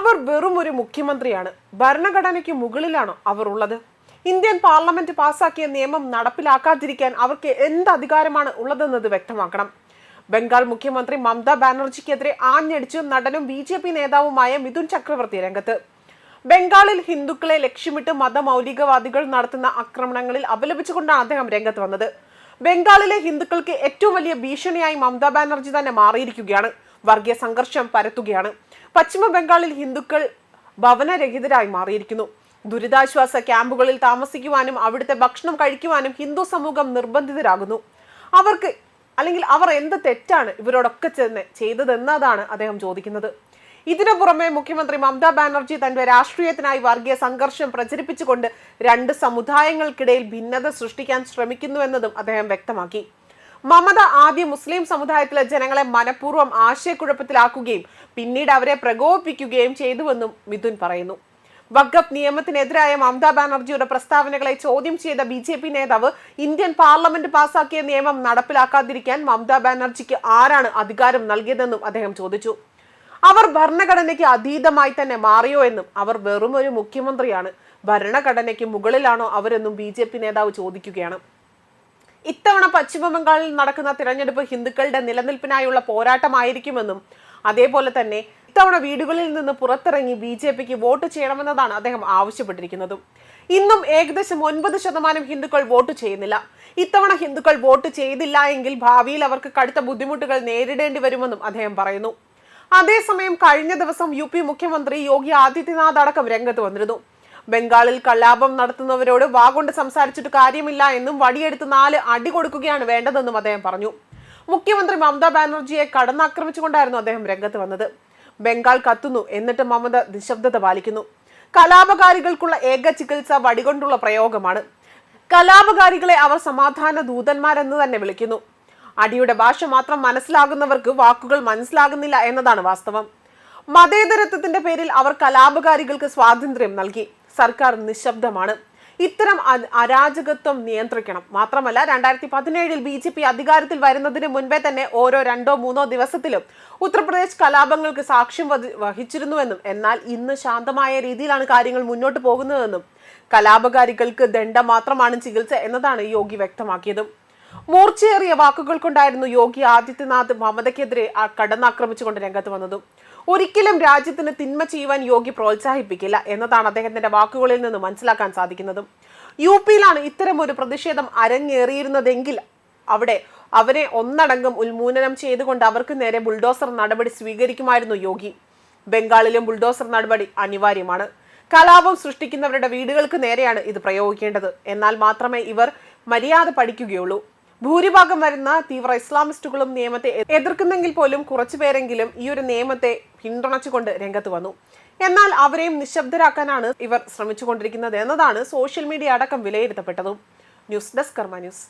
അവർ വെറും ഒരു മുഖ്യമന്ത്രിയാണ്. ഭരണഘടനയ്ക്ക് മുകളിലാണോ അവർ ഉള്ളത്? ഇന്ത്യൻ പാർലമെന്റ് പാസാക്കിയ നിയമം നടപ്പിലാക്കാതിരിക്കാൻ അവർക്ക് എന്ത് അധികാരമാണ് ഉള്ളതെന്നത് വ്യക്തമാക്കണം. ബംഗാൾ മുഖ്യമന്ത്രി മമതാ ബാനർജിക്കെതിരെ ആഞ്ഞടിച്ച് നടനും ബി ജെ പി നേതാവുമായ മിഥുൻ ചക്രവർത്തി രംഗത്ത്. ബംഗാളിൽ ഹിന്ദുക്കളെ ലക്ഷ്യമിട്ട് മതമൗലികവാദികൾ നടത്തുന്ന ആക്രമണങ്ങളിൽ അപലപിച്ചുകൊണ്ടാണ് അദ്ദേഹം രംഗത്ത് വന്നത്. ബംഗാളിലെ ഹിന്ദുക്കൾക്ക് ഏറ്റവും വലിയ ഭീഷണിയായി മമതാ ബാനർജി തന്നെ മാറിയിരിക്കുകയാണ്. വർഗീയ സംഘർഷം പരത്തുകയാണ്. പശ്ചിമ ബംഗാളിൽ ഹിന്ദുക്കൾ ഭവനരഹിതരായി മാറിയിരിക്കുന്നു. ദുരിതാശ്വാസ ക്യാമ്പുകളിൽ താമസിക്കുവാനും അവിടുത്തെ ഭക്ഷണം കഴിക്കുവാനും ഹിന്ദു സമൂഹം നിർബന്ധിതരാകുന്നു. അവർക്ക് അല്ലെങ്കിൽ അവർ എന്ത് തെറ്റാണ് ഇവരോടൊക്കെ ചെന്ന് ചെയ്തതെന്നതാണ് അദ്ദേഹം ചോദിക്കുന്നത്. ഇതിനു പുറമെ മുഖ്യമന്ത്രി മമതാ ബാനർജി തന്റെ രാഷ്ട്രീയത്തിനായി വർഗീയ സംഘർഷം പ്രചരിപ്പിച്ചുകൊണ്ട് രണ്ട് സമുദായങ്ങൾക്കിടയിൽ ഭിന്നത സൃഷ്ടിക്കാൻ ശ്രമിക്കുന്നുവെന്നതും അദ്ദേഹം വ്യക്തമാക്കി. മമത ആദ്യം മുസ്ലിം സമുദായത്തിലെ ജനങ്ങളെ മനഃപൂർവം ആശയക്കുഴപ്പത്തിലാക്കുകയും പിന്നീട് അവരെ പ്രകോപിപ്പിക്കുകയും ചെയ്തുവെന്നും മിഥുൻ പറയുന്നു. വഖഫ് നിയമത്തിനെതിരായ മമതാ ബാനർജിയുടെ പ്രസ്താവനകളെ ചോദ്യം ചെയ്ത ബി ജെ പി നേതാവ് ഇന്ത്യൻ പാർലമെന്റ് പാസാക്കിയ നിയമം നടപ്പിലാക്കാതിരിക്കാൻ മമതാ ബാനർജിക്ക് ആരാണ് അധികാരം നൽകിയതെന്നും അദ്ദേഹം ചോദിച്ചു. അവർ ഭരണഘടനയ്ക്ക് അതീതമായി തന്നെ മാറിയോ എന്നും അവർ വെറുമൊരു മുഖ്യമന്ത്രിയാണ്. ഭരണഘടനയ്ക്ക് മുകളിലാണോ അവരെന്നും ബി നേതാവ് ചോദിക്കുകയാണ്. ഇത്തവണ പശ്ചിമ ബംഗാളിൽ നടക്കുന്ന തിരഞ്ഞെടുപ്പ് ഹിന്ദുക്കളുടെ നിലനിൽപ്പിനായുള്ള പോരാട്ടമായിരിക്കുമെന്നും അതേപോലെ തന്നെ ഇത്തവണ വീടുകളിൽ നിന്ന് പുറത്തിറങ്ങി ബി ജെ പിക്ക് വോട്ട് ചെയ്യണമെന്നതാണ് അദ്ദേഹം ആവശ്യപ്പെട്ടിരിക്കുന്നത്. ഇന്നും ഏകദേശം ഒൻപത് ശതമാനം ഹിന്ദുക്കൾ വോട്ട് ചെയ്യുന്നില്ല. ഇത്തവണ ഹിന്ദുക്കൾ വോട്ട് ചെയ്തില്ല എങ്കിൽ ഭാവിയിൽ അവർക്ക് കടുത്ത ബുദ്ധിമുട്ടുകൾ നേരിടേണ്ടി വരുമെന്നും അദ്ദേഹം പറയുന്നു. അതേസമയം കഴിഞ്ഞ ദിവസം യു മുഖ്യമന്ത്രി യോഗി ആദിത്യനാഥ് അടക്കം രംഗത്ത് വന്നിരുന്നു. ബംഗാളിൽ കലാപം നടത്തുന്നവരോട് വാഗൊണ്ട് സംസാരിച്ചിട്ട് കാര്യമില്ല എന്നും വടിയെടുത്ത് നാല് അടി കൊടുക്കുകയാണ് വേണ്ടതെന്നും അദ്ദേഹം പറഞ്ഞു. മുഖ്യമന്ത്രി മമതാ ബാനർജിയെ കടന്നാക്രമിച്ചുകൊണ്ടായിരുന്നു അദ്ദേഹം രംഗത്ത് വന്നത്. ബംഗാൾ കത്തുന്നു എന്നിട്ട് മമത നിശബ്ദത പാലിക്കുന്നു. കലാപകാരികൾക്കുള്ള ഏക ചികിത്സ വടികൊണ്ടുള്ള പ്രയോഗമാണ്. കലാപകാരികളെ അവർ സമാധാന ദൂതന്മാരെന്ന് തന്നെ വിളിക്കുന്നു. അടിയുടെ ഭാഷ മാത്രം മനസ്സിലാകുന്നവർക്ക് വാക്കുകൾ മനസ്സിലാകുന്നില്ല എന്നതാണ് വാസ്തവം. മതേതരത്വത്തിന്റെ പേരിൽ അവർ കലാപകാരികൾക്ക് സ്വാതന്ത്ര്യം നൽകി. സർക്കാർ നിശബ്ദമാണ്. ഇത്തരം അരാജകത്വം നിയന്ത്രിക്കണം. മാത്രമല്ല രണ്ടായിരത്തി പതിനേഴിൽ ബി ജെ പി അധികാരത്തിൽ വരുന്നതിന് മുൻപേ തന്നെ ഓരോ രണ്ടോ മൂന്നോ ദിവസത്തിലും ഉത്തർപ്രദേശ് കലാപങ്ങൾക്ക് സാക്ഷ്യം വഹിച്ചിരുന്നുവെന്നും എന്നാൽ ഇന്ന് ശാന്തമായ രീതിയിലാണ് കാര്യങ്ങൾ മുന്നോട്ട് പോകുന്നതെന്നും കലാപകാരികൾക്ക് ദണ്ഡം മാത്രമാണ് ചികിത്സ എന്നതാണ് യോഗി വ്യക്തമാക്കിയതും. മൂർച്ചയേറിയ വാക്കുകൾ കൊണ്ടായിരുന്നു യോഗി ആദിത്യനാഥ് മമതയ്ക്കെതിരെ ആ കടന്നാക്രമിച്ചുകൊണ്ട് രംഗത്ത് വന്നതും. ഒരിക്കലും രാജ്യത്തിന് തിന്മ ചെയ്യുവാൻ യോഗി പ്രോത്സാഹിപ്പിക്കില്ല എന്നതാണ് അദ്ദേഹത്തിന്റെ വാക്കുകളിൽ നിന്ന് മനസ്സിലാക്കാൻ സാധിക്കുന്നതും. യു പിയിലാണ് ഇത്തരം ഒരു പ്രതിഷേധം അരങ്ങേറിയിരുന്നതെങ്കിൽ അവിടെ അവരെ ഒന്നടങ്കം ഉന്മൂലനം ചെയ്തുകൊണ്ട് അവർക്ക് നേരെ ബുൾഡോസർ നടപടി സ്വീകരിക്കുമായിരുന്നു യോഗി. ബംഗാളിലും ബുൾഡോസർ നടപടി അനിവാര്യമാണ്. കലാപം സൃഷ്ടിക്കുന്നവരുടെ വീടുകൾക്ക് നേരെയാണ് ഇത് പ്രയോഗിക്കേണ്ടത്. എന്നാൽ മാത്രമേ ഇവർ മര്യാദ പഠിക്കുകയുള്ളൂ. ഭൂരിഭാഗം വരുന്ന തീവ്ര ഇസ്ലാമിസ്റ്റുകളും നിയമത്തെ എതിർക്കുന്നെങ്കിൽ പോലും കുറച്ചുപേരെങ്കിലും ഈ ഒരു നിയമത്തെ പിന്തുണച്ചുകൊണ്ട് രംഗത്ത് വന്നു. എന്നാൽ അവരെയും നിശബ്ദരാക്കാനാണ് ഇവർ ശ്രമിച്ചുകൊണ്ടിരിക്കുന്നത് എന്നതാണ് സോഷ്യൽ മീഡിയ അടക്കം വിലയിരുത്തപ്പെട്ടതും. News desk Karma news.